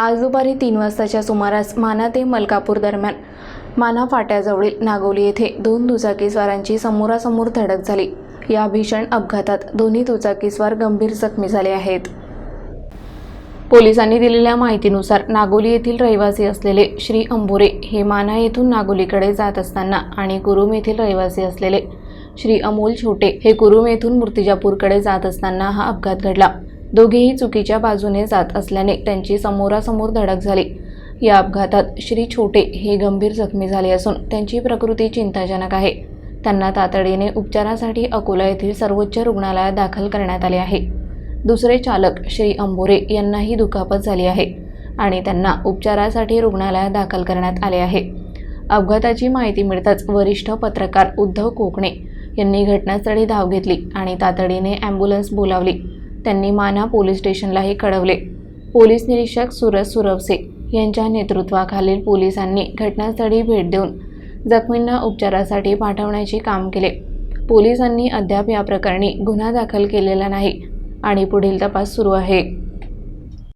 आज दुपारी तीन वाजताच्या सुमारास माना ते मलकापूर दरम्यान. माना फाट्याजवळील नागोली येथे दोन दुचाकीस्वारांची समोरासमोर धडक झाली. या भीषण अपघातात दोन्ही दुचाकीस्वार गंभीर जखमी झाले आहेत. पोलिसांनी दिलेल्या माहितीनुसार नागोली येथील रहिवासी असलेले श्री अंबोरे हे माना येथून नागोलीकडे जात असताना आणि कुरुम येथील रहिवासी असलेले श्री अमोल छोटे हे कुरुम येथून मूर्तिजापूरकडे जात असताना हा अपघात घडला. दोघेही चुकीच्या बाजूने जात असल्याने त्यांची समोरासमोर धडक झाली. या अपघातात श्री छोटे हे गंभीर जखमी झाले असून त्यांची प्रकृती चिंताजनक आहे. त्यांना तातडीने उपचारासाठी अकोला येथील सर्वोच्च रुग्णालयात दाखल करण्यात आले आहे. दुसरे चालक श्री अंबोरे यांनाही दुखापत झाली आहे आणि त्यांना उपचारासाठी रुग्णालयात दाखल करण्यात आले आहे. अपघाताची माहिती मिळताच वरिष्ठ पत्रकार उद्धव कोकणे यांनी घटनास्थळी धाव घेतली आणि तातडीने ॲम्ब्युलन्स बोलावली. त्यांनी माना पोलीस स्टेशनलाही कळवले. पोलीस निरीक्षक सुरज सुरवसे यांच्या नेतृत्वाखालील पोलिसांनी घटनास्थळी भेट देऊन जखमींना उपचारासाठी पाठवण्याचे काम केले. पोलिसांनी अद्याप या प्रकरणी गुन्हा दाखल केलेला नाही आणि पुढील तपास सुरू आहे.